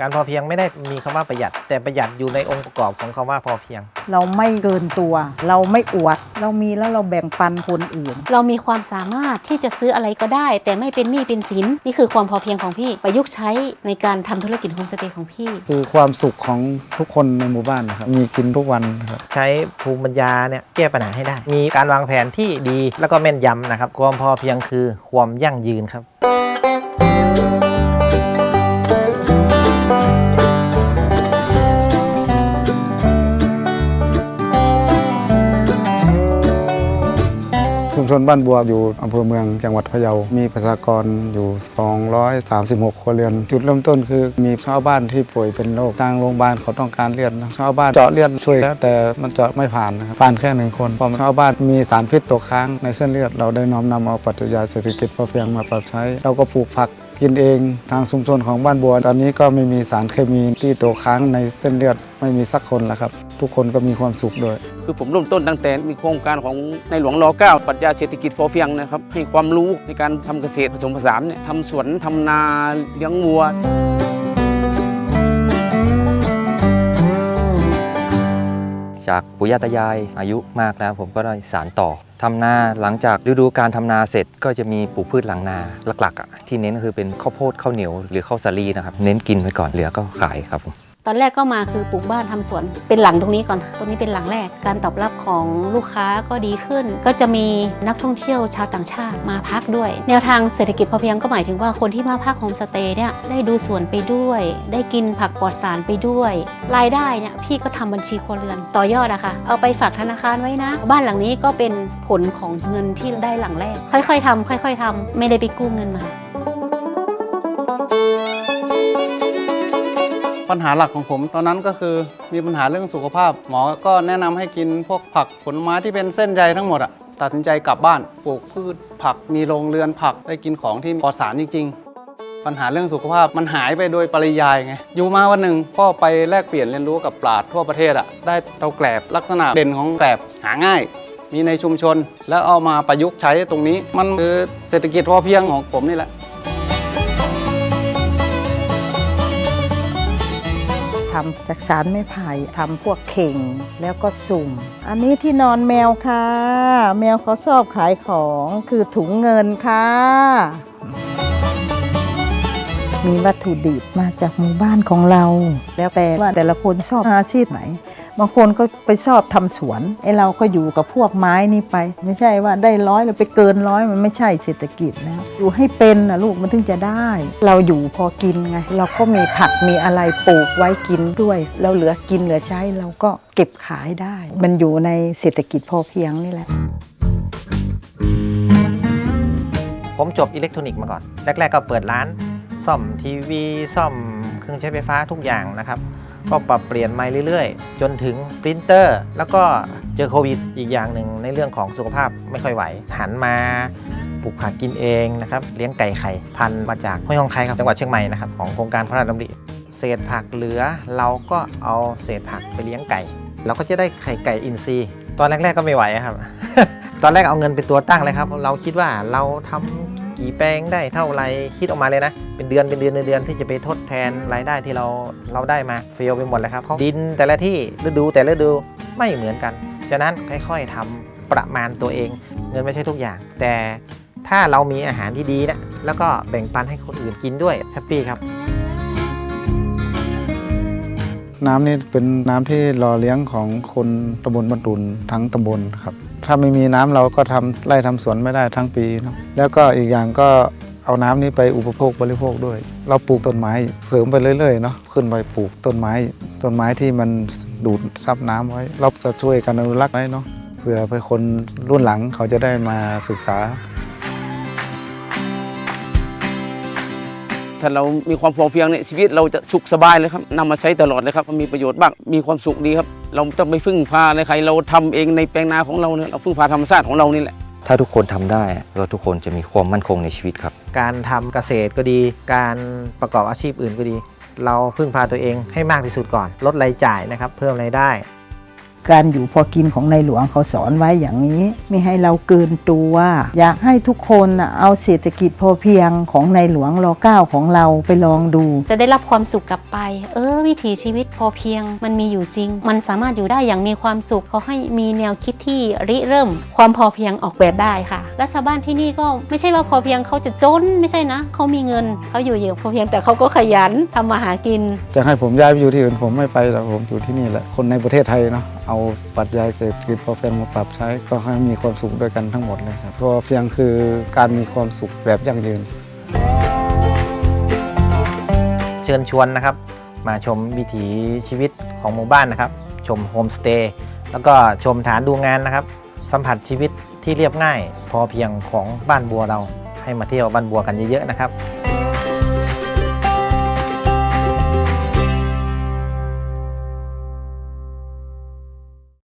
การพอเพียงไม่ได้มีคำว่าประหยัด แต่ประหยัดอยู่ในองค์ประกอบของคำว่าพอเพียง เราไม่เกินตัว เราไม่อวด เรามีแล้วเราแบ่งปันคนอื่น เรามีความสามารถที่จะซื้ออะไรก็ได้ แต่ไม่เป็นหนี้เป็นสินนี่คือความพอเพียงของพี่ประยุกต์ใช้ในการทำธุรกิจโฮมสเตย์ของพี่ คือความสุขของทุกคนในหมู่บ้านนะครับมีกินทุกวันครับใช้ภูมิปัญญาเนี่ยแก้ปัญหาให้ได้ มีการวางแผนที่ดีแล้วก็แม่นยำนะครับความพอเพียงคือความยั่งยืนครับ ชนบ้านบัวอยู่อำเภอเมืองจังหวัดพะเยา มีประชากรอยู่ 236 ครัวเรือน จุดเริ่มต้นคือมีชาวบ้านที่ป่วยเป็นโรคทางโรงพยาบาลเขาต้องการเลือดชาวบ้านเจาะเลือดช่วยแล้วแต่มันเจาะไม่ผ่านนะครับผ่านแค่หนึ่งคนเพราะชาวบ้านมีสารพิษตกค้างในเส้นเลือดเราได้น้อมนำเอาปรัชญาเศรษฐกิจพอเพียงมาปรับใช้ เราก็ปลูกผัก กินเองทางชุมชนของบ้านบัว ตอนนี้ก็ไม่มีสารเคมีที่ตกค้างในเส้นเลือดไม่มีสักคนแล้วครับ ทุกคนก็มีความสุขด้วย คือผมเริ่มต้นตั้งแต่มีโครงการของในหลวงร9ปรัชญาเศรษฐกิจพอเพียงนะครับให้ความรู้ในการทำเกษตรผสมผสานเนี่ยทำสวนทำนาเลี้ยงวัว ปู่ย่าตายายอายุมากแล้วผมก็ได้สารต่อทำนาหลังจากฤดูการทำนาเสร็จก็จะมีปลูกพืชหลังนาหลักๆอะที่เน้นก็คือเป็นข้าวโพดข้าวเหนียวหรือข้าวสาลีนะครับเน้นกินไปก่อนเหลือก็ขายครับผม อนแรกก็มาคือปลูกบ้านทำสวนเป็นหลังตรงนี้ก่อน ตรงนี้เป็นหลังแรก การตอบรับของลูกค้าก็ดีขึ้น ก็จะมีนักท่องเที่ยวชาวต่างชาติมาพักด้วย แนวทางเศรษฐกิจพอเพียงก็หมายถึงว่าคนที่มาพักโฮมสเตย์เนี่ยได้ดูสวนไปด้วย ได้กินผักปลอดสารไปด้วย รายได้เนี่ยพี่ก็ทำบัญชีครัวเรือนต่อยอดอะค่ะเอาไปฝากธนาคารไว้นะ บ้านหลังนี้ก็เป็นผลของเงินที่ได้หลังแรก ค่อยๆทำค่อย ๆทำไม่ได้ไปกู้เงินมา ปัญหาหลักของผม ตอนนั้นก็คือมีปัญหาเรื่องสุขภาพ หมอก็แนะนำให้กินพวกผักผลไม้ที่เป็นเส้นใยทั้งหมดอะตัดสินใจกลับบ้านปลูกพืชผักมีโรงเรือนผักได้กินของที่ปลอดสารจริง ๆ ปัญหาเรื่องสุขภาพมันหายไปโดยปริยายไงอยู่มาวันหนึ่งพ่อไปแลกเปลี่ยนเรียนรู้กับปราชญ์ทั่วประเทศอะได้เตาแกลบลักษณะเด่นของแกลบหาง่ายมีในชุมชน แล้วเอามาประยุกต์ใช้ตรงนี้ มันคือเศรษฐกิจพอเพียงของผมนี่แหละ ทำจากสารไม้ไผ่ทำพวกเข่งแล้วก็สุ่ม อันนี้ที่นอนแมวค่ะ แมวเขาชอบขายของคือถุงเงินค่ะมีวัตถุดิบมาจากหมู่บ้านของเรา แล้วแต่ว่าแต่ละคนชอบอาชีพไหน บางคนก็ไปชอบทำสวนไอ้เราก็อยู่กับพวกไม้นี่ไป ไม่ใช่ว่าได้ร้อยแล้วไปเกินร้อยมันไม่ใช่เศรษฐกิจแล้วอยู่ให้เป็นนะลูกมันถึงจะได้ เราอยู่พอกินไง เราก็มีผักมีอะไรปลูกไว้กินด้วย เราเหลือกินเหลือใช้เราก็เก็บขายได้ มันอยู่ในเศรษฐกิจพอเพียงนี่แหละผมจบอิเล็กทรอนิกส์มาก่อน แรก ๆ ก็เปิดร้าน ซ่อมทีวี ซ่อมเครื่องใช้ไฟฟ้าทุกอย่างนะครับ ก็ปรับเปลี่ยนมาเรื่อยๆ จนถึงปรินเตอร์ แล้วก็เจอโควิดอีกอย่างหนึ่งในเรื่องของสุขภาพไม่ค่อยไหว หันมาปลูกผักกินเองนะครับเลี้ยงไก่ไข่พันมาจากห้วยฮองไคครับจังหวัดเชียงใหม่นะครับของโครงการพระราชดำริเศษผักเหลือเราก็เอาเศษผักไปเลี้ยงไก่ เราก็จะได้ไข่ไก่อินทรีย์ ตอนแรกๆก็ไม่ไหวครับ ตอนแรกเอาเงินเป็นตัวตั้งเลยครับ เราคิดว่าเราทำ กี่แปลงได้เท่าไรคิดออกมาเลยนะ เป็นเดือนเป็นเดือนเป็นเดือนที่จะไปทดแทนรายได้ที่เราเราได้มาเฟลไปหมดเลยครับเพราดินแต่ละที่ฤดูแต่ละฤดูไม่เหมือนกัน ฉะนั้นค่อยๆทำประมาณตัวเอง เงินไม่ใช่ทุกอย่าง แต่ถ้าเรามีอาหารที่ดีนะแล้วก็แบ่งปันให้คนอื่นกินด้วยแฮปปี้ครับ น้ำนี่เป็นน้ำที่หล่อเลี้ยงของคนตำบลบ้านตุนทั้งตำบลครับ ถ้าไม่มีน้ำเราก็ทำไร่ทำสวนไม่ได้ทั้งปีเนาะแล้วก็อีกอย่างก็เอาน้ำนี้ไปอุปโภคบริโภคด้วย เราปลูกต้นไม้เสริมไปเรื่อยๆเนาะขึ้นไปปลูกต้นไม้ต้นไม้ที่มันดูดซับน้ำไว้ เราจะช่วยกันอนุรักษ์ไว้เนาะเพื่อเพื่อคนรุ่นหลังเขาจะได้มาศึกษา ถ้าเรามีความพอเพียงเนี่ยชีวิตเราจะสุขสบายเลยครับนำมาใช้ตลอดเลยครับมันมีประโยชน์มากมีความสุขดีครับ เราไม่ต้องไปพึ่งพาอะไรใครเราทำเองในแปลงนาของเราเนี่ยเราพึ่งพาธรรมชาติของเรานี่แหละถ้าทุกคนทำได้เราทุกคนจะมีความมั่นคงในชีวิตครับ การทำเกษตรก็ดี การประกอบอาชีพอื่นก็ดี เราพึ่งพาตัวเองให้มากที่สุดก่อน ลดรายจ่ายนะครับ เพิ่มรายได้ การอยู่พอกินของในหลวงเขาสอนไว้อย่างนี้ ไม่ให้เราเกินตัว อยากให้ทุกคนเอาเศรษฐกิจพอเพียงของในหลวงรอเก้าของเราไปลองดู จะได้รับความสุขกลับไป เออ วิถีชีวิตพอเพียง มันมีอยู่จริง มันสามารถอยู่ได้อย่างมีความสุขเขาให้มีแนวคิดที่ริเริ่ม ความพอเพียงออกแบบได้ค่ะ และชาวบ้านที่นี่ก็ไม่ใช่ว่าพอเพียงเขาจะจนไม่ใช่นะเขามีเงินเขาอยู่อย่างพอเพียงแต่เขาก็ขยันทำมาหากิน จะให้ผมย้ายไปอยู่ที่อื่นผมไม่ไปหรอกผมอยู่ที่นี่แหละคนในประเทศไทยเนาะเอาปรัชญาเศรษฐกิจพอเพียงมาปรับใช้ก็ให้มีความสุขด้วยกันทั้งหมดเลยครับพอเพียงคือการมีความสุขแบบยั่งยืน เชิญชวนนะครับ มาชมวิถีชีวิตของหมู่บ้านนะครับ ชมโฮมสเตย์แล้วก็ชมฐานดูงานนะครับ สัมผัสชีวิต ที่เรียบง่าย พอเพียงของบ้านบัวเราให้มาเที่ยวบ้านบัวกันเยอะๆนะครับ